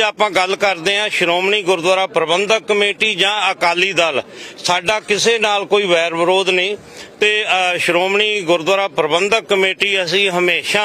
ਅੱਜ ਆਪਾਂ ਗੱਲ ਕਰਦੇ ਹਾਂ ਸ਼੍ਰੋਮਣੀ ਗੁਰਦੁਆਰਾ ਪ੍ਰਬੰਧਕ ਕਮੇਟੀ ਜਾਂ ਅਕਾਲੀ ਦਲ। ਸਾਡਾ ਕਿਸੇ ਨਾਲ ਕੋਈ ਵੈਰ ਵਿਰੋਧ ਨਹੀਂ ਤੇ ਸ਼੍ਰੋਮਣੀ ਗੁਰਦੁਆਰਾ ਪ੍ਰਬੰਧਕ ਕਮੇਟੀ ਅਸੀਂ ਹਮੇਸ਼ਾ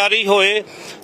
ਜਾਰੀ ਹੋਏ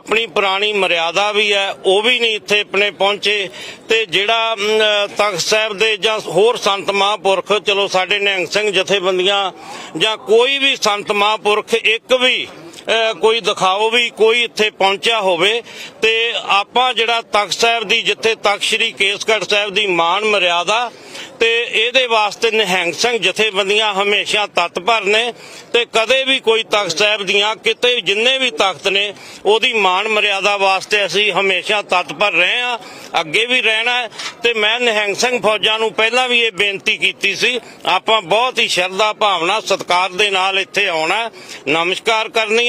ਆਪਣੀ ਪੁਰਾਣੀ ਮਰਿਆਦਾ ਵੀ ਹੈ, ਉਹ ਵੀ ਨਹੀਂ ਇੱਥੇ ਆਪਣੇ ਪਹੁੰਚੇ। ਤੇ ਜਿਹੜਾ ਤਖਤ ਸਾਹਿਬ ਦੇ ਜਾਂ ਹੋਰ ਸੰਤ ਮਹਾਂਪੁਰਖ, ਚਲੋ ਸਾਡੇ ਨਿਹੰਗ ਸਿੰਘ ਜਥੇਬੰਦੀਆਂ ਜਾਂ ਕੋਈ ਵੀ ਸੰਤ ਮਹਾਂਪੁਰਖ, ਇੱਕ ਵੀ ਕੋਈ ਦਿਖਾਓ ਵੀ ਕੋਈ ਇੱਥੇ ਪਹੁੰਚਿਆ ਹੋਵੇ ਤੇ ਆਪਾਂ ਜਿਹੜਾ ਤਖਤ ਸਾਹਿਬ ਦੀ, ਜਿੱਥੇ ਤਖਤ ਸ੍ਰੀ ਕੇਸਗੜ੍ਹ ਸਾਹਿਬ ਦੀ ਮਾਣ ਮਰਿਆਦਾ ਤੇ ਇਹਦੇ ਵਾਸਤੇ ਨਿਹੰਗ ਸਿੰਘ ਜਥੇਬੰਦੀਆਂ ਹਮੇਸ਼ਾ ਤਤਪਰ ਨੇ ਤੇ ਕਦੇ ਵੀ ਕੋਈ ਤਖਤ ਸਾਹਿਬ ਦੀਆਂ ਕਿਤੇ ਜਿੰਨੇ ਵੀ ਤਖਤ ਨੇ, ਉਹਦੀ ਮਾਣ ਮਰਿਆਦਾ ਵਾਸਤੇ ਅਸੀਂ ਹਮੇਸ਼ਾ ਤਤਪਰ ਰਹੇ ਆ ਅੱਗੇ ਵੀ ਰਹਿਣਾ ਤੇ ਮੈਂ ਨਿਹੰਗ ਸਿੰਘ ਫੌਜਾਂ ਨੂੰ ਪਹਿਲਾਂ ਵੀ ਇਹ ਬੇਨਤੀ ਕੀਤੀ ਸੀ, ਆਪਾਂ ਬਹੁਤ ਹੀ ਸ਼ਰਧਾ ਭਾਵਨਾ ਸਤਿਕਾਰ ਦੇ ਨਾਲ ਇੱਥੇ ਆਉਣਾ ਨਮਸਕਾਰ ਕਰਨੀ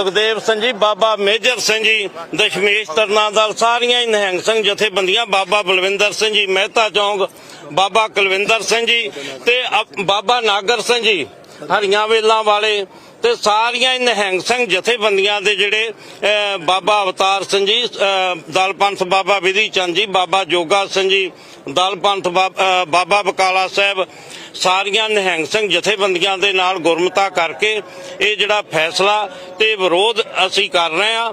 ਸੁਖਦੇਵ ਸਿੰਘ ਜੀ, ਬਾਬਾ ਮੇਜਰ ਸਿੰਘ ਜੀ, ਦਸ਼ਮੇਸ਼ ਤਰਨਾ ਦਲ ਸਾਰੀਆਂ ਹੀ ਨਿਹੰਗ ਸਿੰਘ ਜਥੇਬੰਦੀਆਂ, ਬਾਬਾ ਬਲਵਿੰਦਰ ਸਿੰਘ ਜੀ, ਮਹਿਤਾ ਚੌਂਕ, ਬਾਬਾ ਕੁਲਵਿੰਦਰ ਸਿੰਘ ਜੀ ਤੇ ਬਾਬਾ ਨਾਗਰ ਸਿੰਘ ਜੀ, ਹਰੀਆਂ ਵੇਲਾਂ ਵਾਲੇ ਤੇ ਸਾਰੀਆਂ ਹੀ ਨਿਹੰਗ ਸਿੰਘ ਜਥੇਬੰਦੀਆਂ ਦੇ ਜਿਹੜੇ ਬਾਬਾ ਅਵਤਾਰ ਸਿੰਘ ਜੀ ਅਹ, ਦਲ ਪੰਥ ਬਾਬਾ ਵਿਧੀ ਚੰਦ ਜੀ ਬਾਬਾ ਜੋਗਾ ਸਿੰਘ ਜੀ ਦਲ ਪੰਥ ਬਾ- ਬਾਬਾ ਬਕਾਲਾ ਸਾਹਿਬ ਸਾਰੀਆਂ ਨਿਹੰਗ ਸਿੰਘ ਜਥੇਬੰਦੀਆਂ ਦੇ ਨਾਲ ਗੁਰਮਤਾ ਕਰਕੇ ਇਹ ਜਿਹੜਾ ਫੈਸਲਾ ਤੇ ਵਿਰੋਧ ਅਸੀਂ ਕਰ ਰਹੇ ਹਾਂ।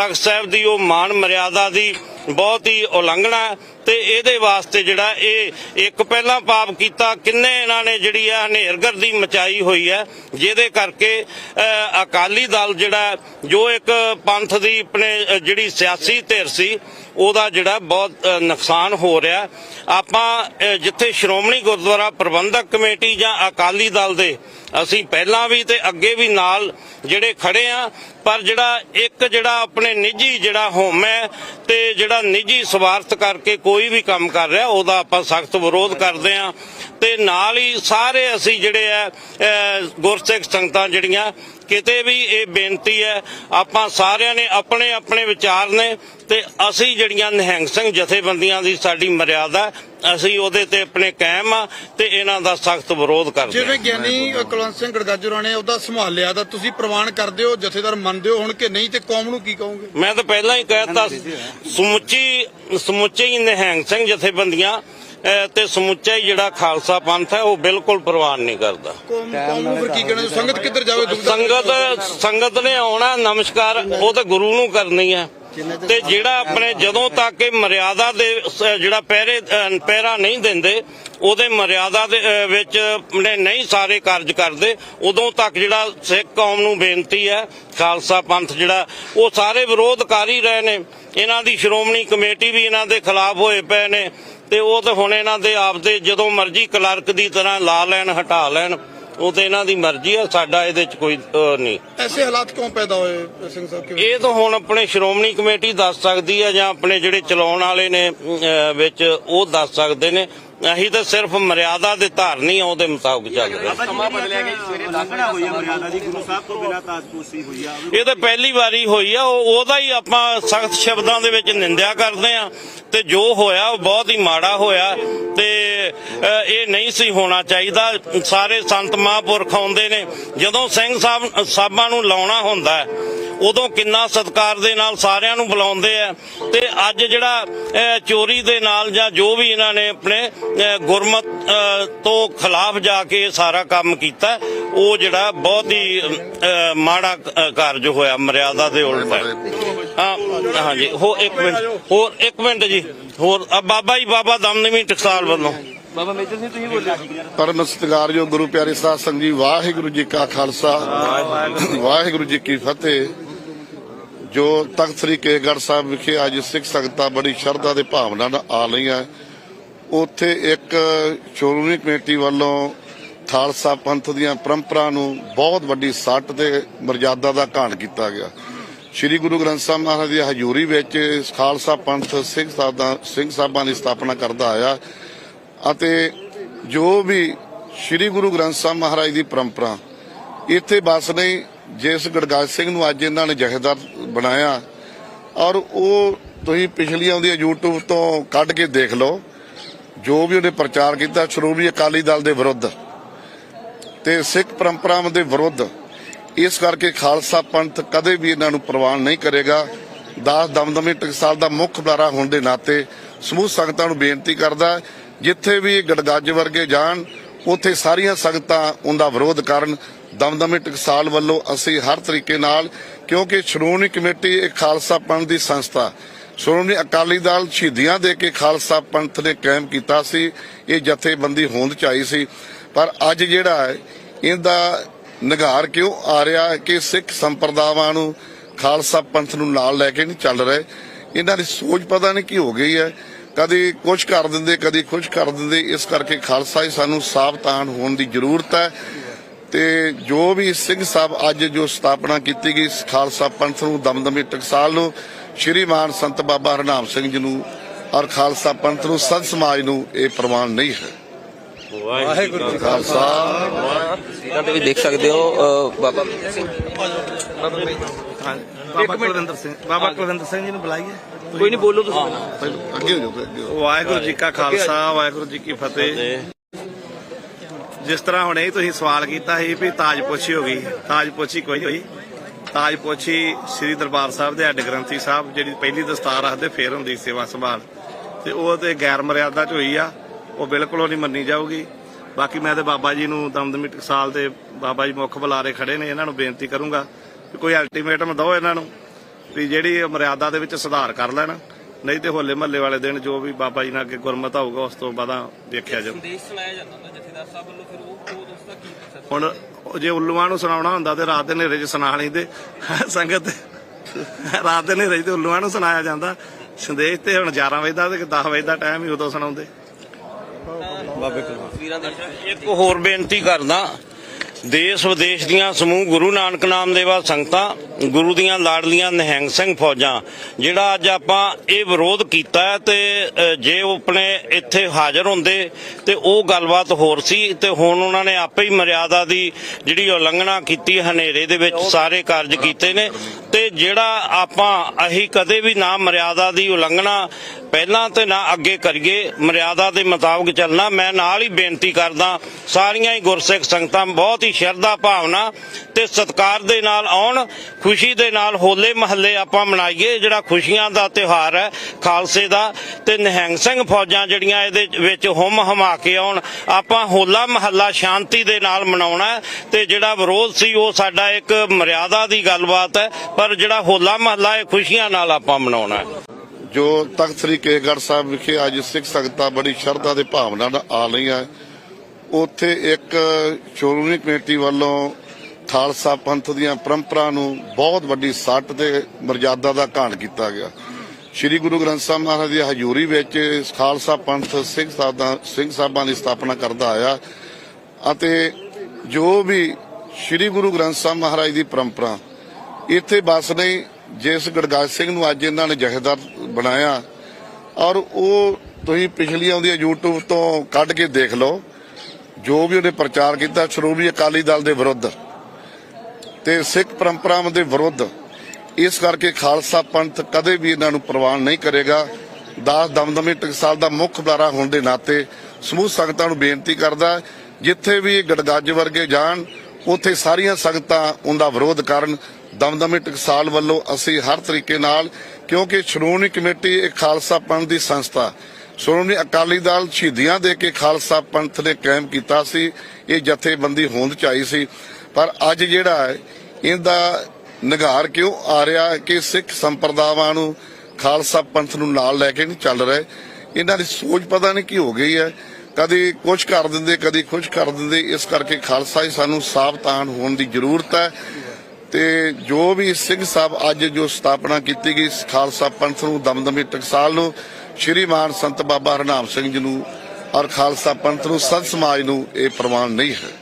ਤਖਤ ਸਾਹਿਬ ਦੀ ਉਹ ਮਾਨ ਮਰਿਆਦਾ ਦੀ ਬਹੁਤ ਹੀ ਉਲੰਘਣਾ ਤੇ ਇਹਦੇ ਵਾਸਤੇ ਜਿਹੜਾ ਇਹ ਇੱਕ ਪਹਿਲਾਂ ਪਾਪ ਕੀਤਾ, ਕਿੰਨੇ ਇਹਨਾਂ ਨੇ ਜਿਹੜੀ ਹੈ ਹਨੇਰਗਰਦੀ ਮਚਾਈ ਹੋਈ ਹੈ, ਜਿਹਦੇ ਕਰਕੇ ਅਕਾਲੀ ਦਲ ਜਿਹੜਾ ਜੋ ਇੱਕ ਪੰਥ ਦੀ ਆਪਣੇ ਜਿਹੜੀ ਸਿਆਸੀ ਧਿਰ ਸੀ, ਉਹਦਾ ਜਿਹੜਾ ਬਹੁਤ ਨੁਕਸਾਨ ਹੋ ਰਿਹਾ ਆਪਾਂ ਜਿੱਥੇ ਸ਼੍ਰੋਮਣੀ ਗੁਰਦੁਆਰਾ ਪ੍ਰਬੰਧਕ ਕਮੇਟੀ ਜਾਂ ਅਕਾਲੀ ਦਲ ਦੇ, ਅਸੀਂ ਪਹਿਲਾਂ ਵੀ ਤੇ ਅੱਗੇ ਵੀ ਨਾਲ ਜਿਹੜੇ ਖੜੇ ਆ ਪਰ ਜਿਹੜਾ ਇੱਕ ਜਿਹੜਾ ਆਪਣੇ ਨਿੱਜੀ ਜਿਹੜਾ ਹੋਮ ਹੈ ਤੇ ਜਿਹੜਾ ਨਿੱਜੀ ਸਵਾਰਥ ਕਰਕੇ ਕੋਈ ਵੀ ਕੰਮ ਕਰ ਰਿਹਾ, ਉਹਦਾ ਆਪਾਂ ਸਖਤ ਵਿਰੋਧ ਕਰਦੇ ਆ ਤੇ ਨਾਲ ਹੀ ਸਾਰੇ ਅਸੀਂ ਜਿਹੜੇ ਆ ਗੁਰਸਿੱਖ ਸੰਗਤਾਂ ਜਿਹੜੀਆਂ ਕਿਤੇ ਵੀ ਇਹ ਬੇਨਤੀ ਹੈ ਆਪਾਂ ਸਾਰਿਆਂ ਨੇ ਆਪਣੇ ਆਪਣੇ ਵਿਚਾਰ ਨੇ ਤੇ ਅਸੀਂ ਜਿਹੜੀਆਂ ਨਿਹੰਗ ਸਿੰਘ ਜਥੇਬੰਦੀਆਂ ਦੀ ਸਾਡੀ ਮਰਿਆਦਾ ਅਸੀਂ ਉਹਦੇ ਤੇ ਆਪਣੇ ਕਾਇਮ ਆ ਤੇ ਇਹਨਾਂ ਦਾ ਸਖਤ ਵਿਰੋਧ ਕਰਦੇ ਜਿਵੇਂ ਗਿਆਨੀ ਕੁਲਵੰਤ ਸਿੰਘ ਗੜਗਾਜੁਰਾ ਨੇ ਉਹਦਾ ਸੰਭਾਲ ਲਿਆ ਤਾਂ ਤੁਸੀਂ ਪ੍ਰਵਾਨ ਕਰਦੇ ਹੋ ਜਥੇਦਾਰ ਮੰਨਦੇ ਹੋ ਹੁਣ ਕਿ ਨਹੀਂ ਤੇ ਕੌਮ ਨੂੰ ਕੀ ਕਹੋਗੇ? ਮੈਂ ਤਾਂ ਪਹਿਲਾਂ ਹੀ ਕਹਿਤਾ ਸਮੁੱਚੀ ਸਮੁੱਚੇ ਹੀ ਨਿਹੰਗ ਸਿੰਘ ਜਥੇਬੰਦੀਆਂ ਤੇ ਸਮੁੱਚਾ ਹੀ ਜਿਹੜਾ ਖਾਲਸਾ ਪੰਥ ਹੈ ਉਹ ਬਿਲਕੁਲ ਪ੍ਰਵਾਨ ਨਹੀਂ ਕਰਦਾ। ਕੌਮ ਕੌਮ ਨੂੰ ਫਿਰ ਕੀ ਕਹਿਣਾ ਸੰਗਤ ਕਿੱਧਰ ਜਾਵੇ ਸੰਗਤ ਸੰਗਤ ਨੇ ਆਉਣਾ ਨਮਸਕਾਰ ਉਹ ਤਾਂ ਗੁਰੂ ਨੂੰ ਕਰਨੀ ਹੈ। ਤੇ ਜਿਹੜਾ ਆਪਣੇ ਜਦੋਂ ਤੱਕ ਇਹ ਮਰਿਆਦਾ ਦੇ ਜਿਹੜਾ ਪਹਿਰੇ ਪਹਿਰਾ ਨਹੀਂ ਦਿੰਦੇ ਉਹਦੇ ਮਰਿਆਦਾ ਦੇ ਵਿੱਚ ਨਹੀਂ ਸਾਰੇ ਕਾਰਜ ਕਰਦੇ ਉਦੋਂ ਤੱਕ ਜਿਹੜਾ ਸਿੱਖ ਕੌਮ ਨੂੰ ਬੇਨਤੀ ਹੈ ਖਾਲਸਾ ਪੰਥ ਜਿਹੜਾ ਉਹ ਸਾਰੇ ਵਿਰੋਧ ਕਰ ਹੀ ਰਹੇ ਨੇ। ਇਹਨਾਂ ਦੀ ਸ਼੍ਰੋਮਣੀ ਕਮੇਟੀ ਵੀ ਇਹਨਾਂ ਦੇ ਖਿਲਾਫ ਹੋਏ ਪਏ ਨੇ ਤੇ ਉਹ ਤਾਂ ਹੁਣ ਇਹਨਾਂ ਦੇ ਆਪਦੇ ਜਦੋਂ ਮਰਜ਼ੀ ਕਲਰਕ ਦੀ ਤਰ੍ਹਾਂ ਲਾ ਲੈਣ ਹਟਾ ਲੈਣ। ਉਹ ਤੇ ਇਹਨਾਂ ਦੀ ਮਰਜ਼ੀ ਆ ਸਾਡਾ ਇਹਦੇ ਚ ਕੋਈ ਅਹ, ਨਹੀਂ। ਐਸੇ ਹਾਲਾਤ ਕਿਉਂ ਪੈਦਾ ਹੋਏ ਸਿੰਘ ਸਾਹਿਬ? ਕਿਵੇਂ? ਇਹ ਤਾਂ ਹੁਣ ਆਪਣੇ ਸ਼੍ਰੋਮਣੀ ਕਮੇਟੀ ਦੱਸ ਸਕਦੀ ਹੈ ਜਾਂ ਆਪਣੇ ਜਿਹੜੇ ਚਲਾਉਣ ਵਾਲੇ ਨੇ ਅਹ, ਵਿੱਚ ਉਹ ਦੱਸ ਸਕਦੇ ਨੇ। ਅਸੀਂ ਤਾਂ ਸਿਰਫ ਮਰਿਆਦਾ ਦੇ ਧਾਰਨੀ ਉਹਦੇ ਮੁਤਾਬਕ ਚੱਲ ਰਹੇ। ਸਮਾਂ ਬਦਲਿਆ ਗਿਆ ਜੀ, ਸਵੇਰੇ ਉਲੰਘਣਾ ਹੋਈ ਆ ਮਰਿਆਦਾ ਦੀ ਗੁਰੂ ਸਾਹਿਬ ਤੋਂ ਬਿਨਾਂ ਤਾਜਪੋਸ਼ੀ ਹੋਈ ਆ। ਇਹ ਤਾਂ ਪਹਿਲੀ ਵਾਰੀ ਹੋਈ ਆ ਉਹ- ਉਹਦਾ ਹੀ ਆਪਾਂ ਸਖਤ ਸ਼ਬਦਾਂ ਦੇ ਵਿੱਚ ਨਿੰਦਿਆ ਕਰਦੇ ਆ ਤੇ ਜੋ ਹੋਇਆ ਉਹ ਬਹੁਤ ਹੀ ਮਾੜਾ ਹੋਇਆ ਤੇ ਇਹ ਨਹੀਂ ਸੀ ਹੋਣਾ ਚਾਹੀਦਾ। ਸਾਰੇ ਸੰਤ ਮਹਾਂਪੁਰਖ ਆਉਂਦੇ ਨੇ। ਜਦੋਂ ਸਿੰਘ ਸਾਹਿਬ ਸਾਹਿਬਾਂ ਨੂੰ ਲਾਉਣਾ ਹੁੰਦਾ ਹੈ ਉਦੋਂ ਕਿੰਨਾ ਸਤਿਕਾਰ ਦੇ ਨਾਲ ਸਾਰਿਆਂ ਨੂੰ ਬੁਲਾਉਂਦੇ ਆ। ਤੇ ਅੱਜ ਜਿਹੜਾ ਚੋਰੀ ਦੇ ਨਾਲ ਜਾਂ ਜੋ ਵੀ ਇਹਨਾਂ ਨੇ ਆਪਣੇ ਗੁਰਮਤ ਤੋਂ ਖਿਲਾਫ ਜਾ ਕੇ ਸਾਰਾ ਕੰਮ ਕੀਤਾ ਉਹ ਜਿਹੜਾ ਬਹੁਤ ਹੀ ਮਾੜਾ ਕਾਰਜ ਹੋਇਆ ਮਰਿਆਦਾ ਦੇ ਉਲਟ। ਹੈ ਹਾਂ ਹਾਂਜੀ ਹੋ ਇੱਕ ਮਿੰਟ ਹੋਰ ਇੱਕ ਮਿੰਟ ਜੀ ਹੋਰ ਆ ਬਾਬਾ ਜੀ ਬਾਬਾ ਦਮਦਮੀ ਟਕਸਾਲ ਵੱਲੋਂ। ਬਾਬਾ ਮੇਜਰ ਸਿੰਘ ਤੁਸੀਂ ਬੋਲਿਓ ਪਰਮ ਸਤਿਕਾਰਯੋਗ ਗੁਰੂ ਪਿਆਰੇ ਸਾਧ ਸੰਗਤ ਜੀ ਵਾਹਿਗੁਰੂ ਜੀ ਕਾ ਖਾਲਸਾ ਵਾਹਿਗੁਰੂ ਜੀ ਕੀ ਫਤਿਹ। ਜੋ ਤਖਤ ਸ੍ਰੀ ਕੇਸਗੜ੍ਹ ਸਾਹਿਬ ਵਿਖੇ ਅੱਜ ਸਿੱਖ ਸੰਗਤਾਂ ਬੜੀ ਸ਼ਰਧਾ ਦੇ ਭਾਵਨਾ ਨਾਲ ਆ ਰਹੀਆਂ ਉੱਥੇ ਇੱਕ ਸ਼੍ਰੋਮਣੀ ਕਮੇਟੀ ਵੱਲੋਂ ਖਾਲਸਾ ਪੰਥ ਦੀਆਂ ਪਰੰਪਰਾ ਨੂੰ ਬਹੁਤ ਵੱਡੀ ਸੱਟ ਤੇ ਮਰਜ਼ਾਦਾ ਦਾ ਘਾਣ ਕੀਤਾ ਗਿਆ। ਸ੍ਰੀ ਗੁਰੂ ਗ੍ਰੰਥ ਸਾਹਿਬ ਮਹਾਰਾਜ ਦੀ ਹਜ਼ੂਰੀ ਵਿੱਚ ਖਾਲਸਾ ਪੰਥ ਸਿੰਘ ਸਾਹਿਬਾਂ ਸਿੰਘ ਸਾਹਿਬਾਂ ਦੀ ਸਥਾਪਨਾ ਕਰਦਾ ਆਇਆ ਅਤੇ ਜੋ ਵੀ ਸ੍ਰੀ ਗੁਰੂ ਗ੍ਰੰਥ ਸਾਹਿਬ ਮਹਾਰਾਜ ਦੀ ਪਰੰਪਰਾ, ਇੱਥੇ ਬਸ ਨਹੀਂ ਜਿਸ ਗੜਗਾਜ ਸਿੰਘ ਨੂੰ ਅੱਜ ਇਹਨਾਂ ਨੇ ਜਹੇਦਾਰ ਬਣਾਇਆ, ਔਰ ਉਹ ਤੁਸੀਂ ਪਿਛਲੀਆਂ ਉਹਦੀਆਂ YouTube ਤੋਂ ਕੱਢ ਕੇ ਦੇਖ ਲਓ, ਜੋ ਵੀ ਉਹਨੇ ਪ੍ਰਚਾਰ ਕੀਤਾ, ਸ਼੍ਰੋਮਣੀ ਅਕਾਲੀ ਦਲ ਦੇ ਵਿਰੁੱਧ ਤੇ ਸਿੱਖ ਪਰੰਪਰਾਵਾਂ ਦੇ ਵਿਰੁੱਧ, ਇਸ ਕਰਕੇ ਖਾਲਸਾ ਪੰਥ ਕਦੇ ਵੀ ਇਹਨਾਂ ਨੂੰ ਪ੍ਰਵਾਨ ਨਹੀਂ ਕਰੇਗਾ। ਦਾਸ ਦਮਦਮੀ ਟਕਸਾਲ ਦਾ ਮੁੱਖ ਬੁਲਾਰਾ ਹੋਣ ਦੇ ਨਾਤੇ ਸਮੂਹ ਸੰਗਤਾਂ ਨੂੰ ਬੇਨਤੀ ਕਰਦਾ, ਜਿੱਥੇ ਵੀ ਗੜਗੱਜ ਵਰਗੇ ਜਾਣ, ਉੱਥੇ ਸਾਰੀਆਂ ਸੰਗਤਾਂ ਉਹਦਾ ਵਿਰੋਧ ਕਰਨ ਦਮਦਮੀ ਟਕਸਾਲ ਵੱਲੋਂ ਅਸੀਂ ਹਰ ਤਰੀਕੇ ਨਾਲ, ਕਿਉਂਕਿ ਸ਼੍ਰੋਮਣੀ ਕਮੇਟੀ ਇੱਕ ਖਾਲਸਾ ਪੰਥ ਦੀ ਸੰਸਥਾ, ਸ਼੍ਰੋਮਣੀ ਅਕਾਲੀ ਦਲ ਸ਼ਹੀਦੀਆਂ ਦੇ ਕੇ ਖਾਲਸਾ ਪੰਥ ਨੇ ਕਾਇਮ ਕੀਤਾ ਸੀ, ਇਹ ਜਥੇਬੰਦੀ ਹੋਂਦ ਚ ਆਈ ਸੀ। ਪਰ ਅੱਜ ਜਿਹੜਾ ਇਹਦਾ ਨਿਗਾਰ ਕਿਉਂ ਆ ਰਿਹਾ ਕਿ ਸਿੱਖ ਸੰਪਰਦਾਵਾਂ ਨੂੰ ਖਾਲਸਾ ਪੰਥ ਨੂੰ ਨਾਲ ਲੈ ਕੇ ਨਹੀਂ ਚੱਲ ਰਹੇ? ਇਹਨਾਂ ਦੀ ਸੋਚ ਪਤਾ ਨਹੀਂ ਕੀ ਹੋ ਗਈ ਹੈ। ਕਦੀ ਕੁਝ ਕਰ ਦਿੰਦੇ, ਕਦੀ ਕੁਝ ਕਰ ਦਿੰਦੇ, ਇਸ ਕਰਕੇ ਖਾਲਸਾ ਹੀ ਸਾਨੂੰ ਸਾਵਧਾਨ ਹੋਣ ਦੀ ਜ਼ਰੂਰਤ ਹੈ। ਤੇ ਜੋ ਵੀ ਸਿੰਘ ਸਾਹਿਬ ਅੱਜ ਜੋ ਸਥਾਪਨਾ ਕੀਤੀ ਗਈ ਖਾਲਸਾ ਪੰਥ ਨੂੰ ਦਮਦਮੀ ਟਕਸਾਲ ਨੂੰ ਸ਼੍ਰੀਮਾਨ ਸੰਤ ਬਾਬਾ ਹਰਨਾਮ ਸਿੰਘ ਜੀ ਨੂੰ ਔਰ ਖਾਲਸਾ ਪੰਥ ਨੂੰ ਸੰਤ ਸਮਾਜ ਨੂੰ ਇਹ ਪ੍ਰਵਾਨ ਨਹੀਂ ਹੈ। ਵਾਹਿਗੁਰੂ ਖਾਲਸਾ। ਤਸਵੀਰਾਂ ਤੇ ਵੀ ਦੇਖ ਸਕਦੇ ਹੋ ਅ, ਬਾਬਾ ਮੇਜਰ ਸਿੰਘ। ਬਾਬਾ ਕੁਲਵਿੰਦਰ ਸਿੰਘ ਬਾਬਾ ਕੁਲਵਿੰਦਰ ਸਿੰਘ ਜੀ ਨੂੰ ਬੁਲਾਈਏ। ਕੋਈ ਨਹੀਂ ਬੋਲੋ ਤੁਸੀਂ। ਅੱਗੇ ਹੋ ਜਾਓ ਫਿਰ, ਅੱਗੇ ਹੋ ਜਾਓ। ਵਾਹਿਗੁਰੂ ਜੀ ਕਾ ਖਾਲਸਾ ਵਾਹਿਗੁਰੂ ਜੀ ਕੀ ਫਤਿਹ। ਜਿਸ ਤਰ੍ਹਾਂ ਹੁਣੇ ਹੀ ਤੁਸੀਂ ਸਵਾਲ ਕੀਤਾ ਸੀ ਵੀ ਤਾਜਪੋਸ਼ੀ ਹੋ ਗਈ, ਤਾਜਪੋਸ਼ੀ ਕੋਈ ਹੋਈ? ਤਾਜਪੋਸ਼ੀ ਸ੍ਰੀ ਦਰਬਾਰ ਸਾਹਿਬ ਦੇ ਹੈੱਡ ਗ੍ਰੰਥੀ ਸਾਹਿਬ, ਜਿਹੜੀ ਪਹਿਲੀ ਦਸਤਾਰ ਰੱਖਦੇ ਫੇਰ ਹੁੰਦੀ ਸੇਵਾ ਸੰਭਾਲ। ਤੇ ਉਹ ਤੇ ਗੈਰ ਮਰਿਆਦਾ ਚ ਹੋਈ ਆ, ਉਹ ਬਿਲਕੁਲ ਨਹੀਂ ਮੰਨੀ ਜਾਊਗੀ। ਬਾਕੀ ਮੈਂ ਤੇ ਬਾਬਾ ਜੀ ਨੂੰ ਦਮਦਮੀ ਟਕਸਾਲ ਦੇ ਬਾਬਾ ਜੀ ਮੁੱਖ ਬੁਲਾਰੇ ਖੜੇ ਨੇ, ਇਹਨਾਂ ਨੂੰ ਬੇਨਤੀ ਕਰੂੰਗਾ ਕਿ ਕੋਈ ਅਲਟੀਮੇਟਮ ਦਿਓ ਇਹਨਾਂ ਨੂੰ, ਵੀ ਜਿਹੜੀ ਮਰਿਆਦਾ ਦੇ ਵਿੱਚ ਸੁਧਾਰ ਕਰ ਲੈਣ। ਨਹੀਂ ਤੇ ਹੋਲੇ ਮਹੱਲੇ ਵਾਲੇ ਦਿਨ ਜੋ ਵੀ ਬਾਬਾ ਜੀ ਨਾਲ ਅੱਗੇ ਗੁਰਮਤ ਹੋਊਗਾ ਉਸ ਤੋਂ ਬਾਅਦ ਦੇਖਿਆ ਜਾਊ। ਸੰਦੇਸ਼ ਸੁਣਾਇਆ ਜਾਂਦਾ ਨਾ ਜਥੇਦਾਰ ਸਾਹਿਬ ਵੱਲੋਂ ਫਿਰ ਉਹ ਉਹ ਦੋਸਤਾ ਕੀ ਮਕਸਦ ਹੁਣ ਉਹ ਜੇ ਉੱਲੂਆਂ ਨੂੰ ਸੁਣਾਉਣਾ ਹੁੰਦਾ ਤੇ ਰਾਤ ਦੇ ਹਨੇਰੇ 'ਚ ਸੁਣਾ ਲੈਂਦੇ ਸੰਗਤ ਰਾਤ ਦੇ ਹਨੇਰੇ 'ਚ ਤੇ ਉੱਲੂਆਂ ਨੂੰ ਸੁਣਾਇਆ ਜਾਂਦਾ। ਸੰਦੇਸ਼ ਤੇ ਹੁਣ 11 ਵਜੇ ਦਾ ਤੇ 10 ਵਜੇ ਦਾ ਟਾਈਮ ਹੀ ਉਦੋਂ ਸੁਣਾਉਂਦੇ। ਤਸਵੀਰਾਂ ਦੇਖ ਇੱਕ ਹੋਰ ਬੇਨਤੀ ਕਰਦਾ ਦੇਸ਼ ਵਿਦੇਸ਼ ਦੀਆਂ ਸਮੂਹ ਗੁਰੂ ਨਾਨਕ ਨਾਮ ਦੇਵਾ ਸੰਗਤਾਂ, ਗੁਰੂ ਦੀਆਂ ਲਾੜਲੀਆਂ ਨਿਹੰਗ ਸਿੰਘ ਫੌਜਾਂ, ਜਿਹੜਾ ਅੱਜ ਆਪਾਂ ਇਹ ਵਿਰੋਧ ਕੀਤਾ ਹੈ ਤੇ ਜੇ ਉਹ ਆਪਣੇ ਇੱਥੇ ਹਾਜ਼ਰ ਹੁੰਦੇ ਤੇ ਉਹ ਗੱਲਬਾਤ ਹੋਰ ਸੀ ਤੇ ਹੁਣ ਉਹਨਾਂ ਨੇ ਆਪੇ ਹੀ ਮਰਿਆਦਾ ਦੀ ਜਿਹੜੀ ਉਲੰਘਣਾ ਕੀਤੀ, ਹਨੇਰੇ ਦੇ ਵਿੱਚ ਸਾਰੇ ਕਾਰਜ ਕੀਤੇ ਨੇ। ਤੇ ਜਿਹੜਾ ਆਪਾਂ ਅਹੀ ਕਦੇ ਵੀ ਨਾ ਮਰਿਆਦਾ ਦੀ ਉਲੰਘਣਾ ਪਹਿਲਾਂ ਤੇ ਨਾ ਅੱਗੇ ਕਰੀਏ, ਮਰਿਆਦਾ ਦੇ ਮੁਤਾਬਕ ਚੱਲਣਾ। ਮੈਂ ਨਾਲ ਹੀ ਬੇਨਤੀ ਕਰਦਾ, ਸਾਰੀਆਂ ਹੀ ਗੁਰਸਿੱਖ ਸੰਗਤਾਂ, ਬਹੁਤ ਹੀ ਸ਼ਰਧਾ ਭਾਵਨਾ ਤੇ ਸਤਿਕਾਰ ਦੇ ਨਾਲ ਆਉਣ, ਖੁਸ਼ੀ ਦੇ ਨਾਲ ਹੋਲੇ ਮਹੱਲੇ ਆਪਾਂ ਮਨਾਈਏ, ਜਿਹੜਾ ਖੁਸ਼ੀਆਂ ਦਾ ਤਿਉਹਾਰ ਹੈ, ਖਾਲਸੇ ਦਾ। ਤੇ ਨਿਹੰਗ ਸਿੰਘ ਫੌਜਾਂ ਜਿਹੜੀਆਂ ਇਹਦੇ ਵਿੱਚ ਹੁਮ ਹਮਾ ਕੇ ਆਉਣ, ਆਪਾਂ ਹੋਲਾ ਮਹੱਲਾ ਸ਼ਾਂਤੀ ਦੇ ਨਾਲ ਮਨਾਉਣਾ ਤੇ ਜਿਹੜਾ ਵਿਰੋਧ ਸੀ, ਉਹ ਸਾਡਾ ਇੱਕ ਮਰਿਆਦਾ ਦੀ ਗੱਲਬਾਤ ਹੈ। ਪਰ ਜਿਹੜਾ ਹੋਲਾ ਮਹੱਲਾ ਇਹ ਖੁਸ਼ੀਆਂ ਨਾਲ ਆਪਾਂ ਮਨਾਉਣਾ ਜੋ ਤਖਤ ਸ੍ਰੀ ਕੇਗੜ ਸਾਹਿਬ ਵਿਖੇ ਅੱਜ ਸਿੱਖ ਸੰਗਤਾਂ ਬੜੀ ਸ਼ਰਧਾ ਦੇ ਭਾਵਨਾ ਨਾਲ ਆ ਰਹੀਆਂ ਉੱਥੇ ਇੱਕ ਸ਼੍ਰੋਮਣੀ ਕਮੇਟੀ ਵੱਲੋਂ ਖਾਲਸਾ ਪੰਥ ਦੀਆਂ ਪਰੰਪਰਾ ਨੂੰ ਬਹੁਤ ਵੱਡੀ ਸੱਟ ਤੇ ਮਰਜ਼ਾਦਾ ਦਾ ਘਾਣ ਕੀਤਾ ਗਿਆ। ਸ੍ਰੀ ਗੁਰੂ ਗ੍ਰੰਥ ਸਾਹਿਬ ਮਹਾਰਾਜ ਦੀ ਹਜ਼ੂਰੀ ਵਿੱਚ ਖਾਲਸਾ ਪੰਥ ਸਿੰਘ ਸਾਹਿਬਾਂ ਸਿੰਘ ਸਾਹਿਬਾਂ ਦੀ ਸਥਾਪਨਾ ਕਰਦਾ ਆਇਆ ਅਤੇ ਜੋ ਵੀ ਸ੍ਰੀ ਗੁਰੂ ਗ੍ਰੰਥ ਸਾਹਿਬ ਮਹਾਰਾਜ ਦੀ ਪਰੰਪਰਾ ਇੱਥੇ ਬਸ ਨਹੀਂ ਜਿਸ ਗੜਗਾਜ ਸਿੰਘ ਨੂੰ ਅੱਜ ਇਹਨਾਂ ਨੇ ਜਹੇਦਾਰ ਬਣਾਇਆ ਔਰ ਉਹ ਤੁਸੀਂ ਪਿਛਲੀਆਂ ਉਹਦੀਆਂ YouTube ਤੋਂ ਕੱਢ ਕੇ ਦੇਖ ਲਓ, ਜੋ ਵੀ ਉਹਨੇ ਪ੍ਰਚਾਰ ਕੀਤਾ ਸ਼੍ਰੋਮਣੀ ਅਕਾਲੀ ਦਲ ਦੇ ਵਿਰੁੱਧ ਤੇ ਸਿੱਖ ਪਰੰਪਰਾਵਾਂ ਦੇ ਵਿਰੁੱਧ, ਇਸ ਕਰਕੇ ਖਾਲਸਾ ਪੰਥ ਕਦੇ ਵੀ ਇਹਨਾਂ ਨੂੰ ਪ੍ਰਵਾਨ ਨਹੀਂ ਕਰੇਗਾ। ਦਾਸ ਦਮਦਮੀ ਟਕਸਾਲ ਦਾ ਮੁੱਖ ਬੁਲਾਰਾ ਹੋਣ ਦੇ ਨਾਤੇ ਸਮੂਹ ਸੰਗਤਾਂ ਨੂੰ ਬੇਨਤੀ ਕਰਦਾ ਜਿੱਥੇ ਵੀ ਇਹ ਗੜਗੱਜ ਵਰਗੇ ਜਾਣ, ਉੱਥੇ ਸਾਰੀਆਂ ਸੰਗਤਾਂ ਉਹਦਾ ਵਿਰੋਧ ਕਰਨ ਦਮਦਮੀ ਟਕਸਾਲ ਵੱਲੋਂ ਅਸੀਂ ਹਰ ਤਰੀਕੇ ਨਾਲ, ਕਿਉਂਕਿ ਸ਼੍ਰੋਮਣੀ ਕਮੇਟੀ ਇੱਕ ਖਾਲਸਾ ਪੰਥ ਦੀ ਸੰਸਥਾ, ਸ਼੍ਰੋਮਣੀ ਅਕਾਲੀ ਦਲ ਸ਼ਹੀਦੀਆਂ ਦੇ ਕੇ ਖਾਲਸਾ ਪੰਥ ਨੇ ਕਾਇਮ ਕੀਤਾ ਸੀ, ਇਹ ਜਥੇਬੰਦੀ ਹੋਂਦ ਚ ਆਈ ਸੀ। ਪਰ ਅੱਜ ਜਿਹੜਾ ਇਹਦਾ ਨਿਗਾਰ ਕਿਉਂ ਆ ਰਿਹਾ ਕਿ ਸਿੱਖ ਸੰਪਰਦਾਵਾਂ ਨੂੰ ਖਾਲਸਾ ਪੰਥ ਨੂੰ ਨਾਲ ਲੈ ਕੇ ਨਹੀਂ ਚੱਲ ਰਹੇ? ਇਹਨਾਂ ਦੀ ਸੋਚ ਪਤਾ ਨਹੀਂ ਕੀ ਹੋ ਗਈ ਹੈ। ਕਦੀ ਕੁਝ ਕਰ ਦਿੰਦੇ, ਕਦੀ ਕੁਝ ਕਰ ਦਿੰਦੇ, ਇਸ ਕਰਕੇ ਖਾਲਸਾ ਹੀ ਸਾਨੂੰ ਸਾਵਧਾਨ ਹੋਣ ਦੀ ਜ਼ਰੂਰਤ ਹੈ। ਤੇ ਜੋ ਵੀ ਸਿੰਘ ਸਾਹਿਬ ਅੱਜ ਜੋ ਸਥਾਪਨਾ ਕੀਤੀ ਗਈ, ਖਾਲਸਾ ਪੰਥ ਨੂੰ, ਦਮਦਮੀ ਟਕਸਾਲ ਨੂੰ, ਸ੍ਰੀ ਮਾਨ ਸੰਤ ਬਾਬਾ ਹਰਨਾਮ ਸਿੰਘ ਜੀ ਨੂੰ ਔਰ ਖਾਲਸਾ ਪੰਥ ਨੂੰ, ਸੰਤ ਸਮਾਜ ਨੂੰ ਇਹ ਪ੍ਰਵਾਨ ਨਹੀਂ ਹੈ।